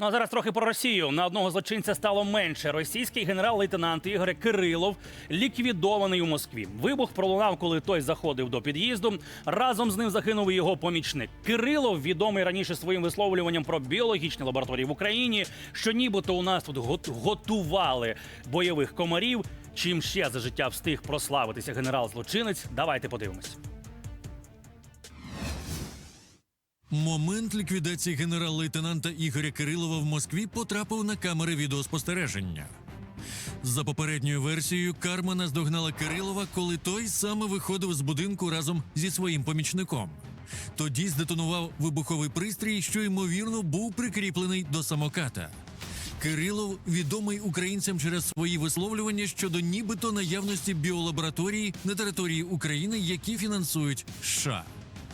Ну а зараз трохи про Росію. На одного злочинця стало менше. Російський генерал-лейтенант Ігор Кирилов ліквідований у Москві. Вибух пролунав, коли той заходив до під'їзду. Разом з ним загинув його помічник. Кирилов відомий раніше своїм висловлюванням про біологічні лабораторії в Україні, що нібито у нас тут готували бойових комарів. Чим ще за життя встиг прославитися генерал-злочинець? Давайте подивимось. Момент ліквідації генерал-лейтенанта Ігоря Кирилова в Москві потрапив на камери відеоспостереження. За попередньою версією, карма наздогнала Кирилова, коли той саме виходив з будинку разом зі своїм помічником. Тоді здетонував вибуховий пристрій, що ймовірно був прикріплений до самоката. Кирилов відомий українцям через свої висловлювання щодо нібито наявності біолабораторії на території України, які фінансують США.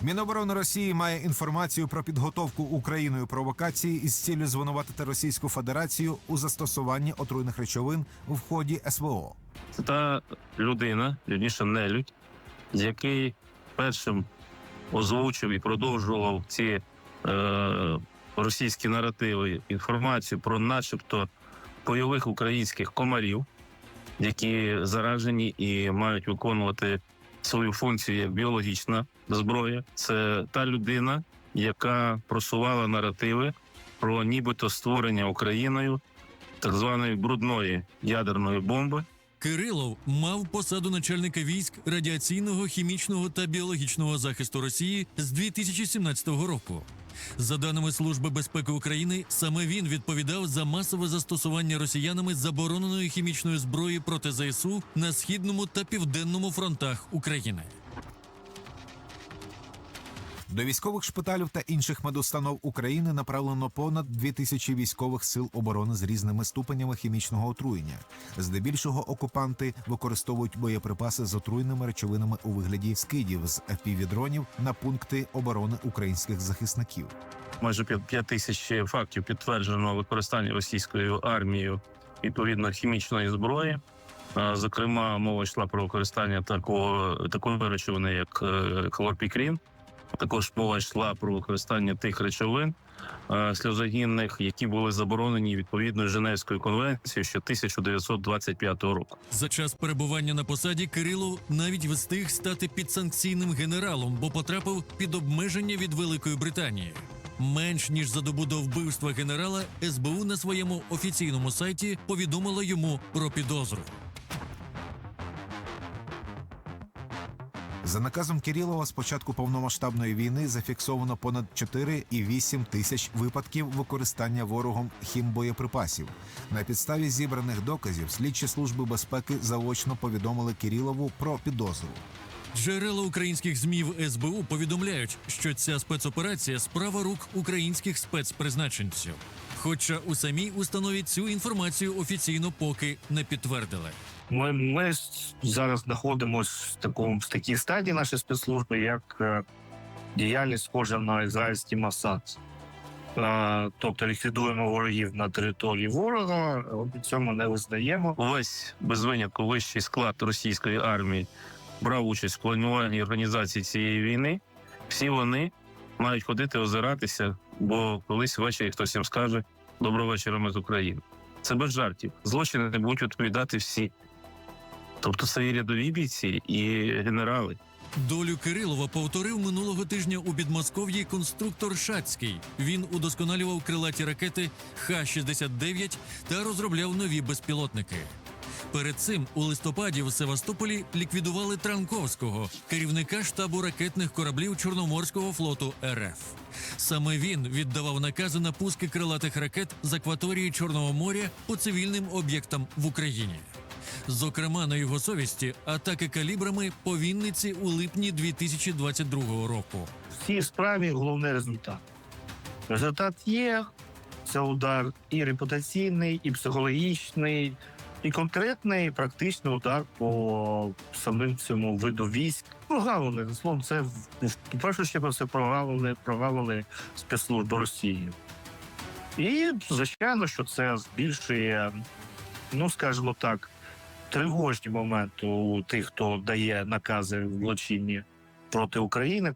Міноборони Росії має інформацію про підготовку Україною провокації із ціллю звинуватити Російську Федерацію у застосуванні отруйних речовин в ході СВО. Це та людина, вірніше нелюдь, який першим озвучив і продовжував ці е, російські наративи, інформацію про, начебто, бойових українських комарів, які заражені і мають виконувати свою функцію як біологічна зброя. Це та людина, яка просувала наративи про нібито створення Україною так званої брудної ядерної бомби. Кирилов мав посаду начальника військ радіаційного, хімічного та біологічного захисту Росії з 2017 року. За даними Служби безпеки України, саме він відповідав за масове застосування росіянами забороненої хімічної зброї проти ЗСУ на східному та південному фронтах України. До військових шпиталів та інших медустанов України направлено понад 2000 військових сил оборони з різними ступенями хімічного отруєння. Здебільшого окупанти використовують боєприпаси з отруйними речовинами у вигляді скидів з FPV-дронів на пункти оборони українських захисників. майже 5 тисяч фактів підтверджено використання російською армією відповідно хімічної зброї. Зокрема, мова йшла про використання такого такої речовини, як е, хлорпікрін. Також мова йшла про використання тих речовин е, сльозогінних, які були заборонені відповідно Женевською конвенцією ще 1925 року. За час перебування на посаді Кирилов навіть встиг стати підсанкційним генералом, бо потрапив під обмеження від Великої Британії. Менш ніж за добу до вбивства генерала СБУ на своєму офіційному сайті повідомила йому про підозру. За наказом Кирилова з початку повномасштабної війни зафіксовано понад 4,8 тисяч випадків використання ворогом хімбоєприпасів. На підставі зібраних доказів слідчі служби безпеки заочно повідомили Кирилову про підозру. Джерела українських ЗМІ в СБУ повідомляють, що ця спецоперація справа рук українських спецпризначенців. Хоча у самій установі цю інформацію офіційно поки не підтвердили. Ми, ми зараз знаходимося в такому в такій стадії нашої спецслужби, як е, діяльність схожа на ізраїльський Масад. Е, тобто ліквідуємо ворогів на території ворога, е, цьому не визнаємо. Увесь без винятку вищий склад російської армії брав участь в плануванні організації цієї війни. Всі вони мають ходити озиратися, бо колись ввечері хтось їм скаже Доброго вечора, ми з України. Це без жартів. Злочини не будуть відповідати всі. Тобто це і рядові бійці, і генерали. Долю Кирилова повторив минулого тижня у Підмосков'ї конструктор Шацький. Він удосконалював крилаті ракети Х-69 та розробляв нові безпілотники. Перед цим у листопаді в Севастополі ліквідували Транковського, керівника штабу ракетних кораблів Чорноморського флоту РФ. Саме він віддавав накази на пуски крилатих ракет з акваторії Чорного моря по цивільним об'єктам в Україні. Зокрема, на його совісті атаки калібрами по Вінниці у липні 2022 року. В цій справі головний результат. Результат є. Це удар і репутаційний, і психологічний, і конкретний практичний удар по самим цьому виду військ. Прогавили словом, це в першу чергу це прогавили, прогавили спецслужби Росії. І звичайно, що це збільшує, ну скажімо так, тривожні моменти у тих, хто дає накази злочинні проти України.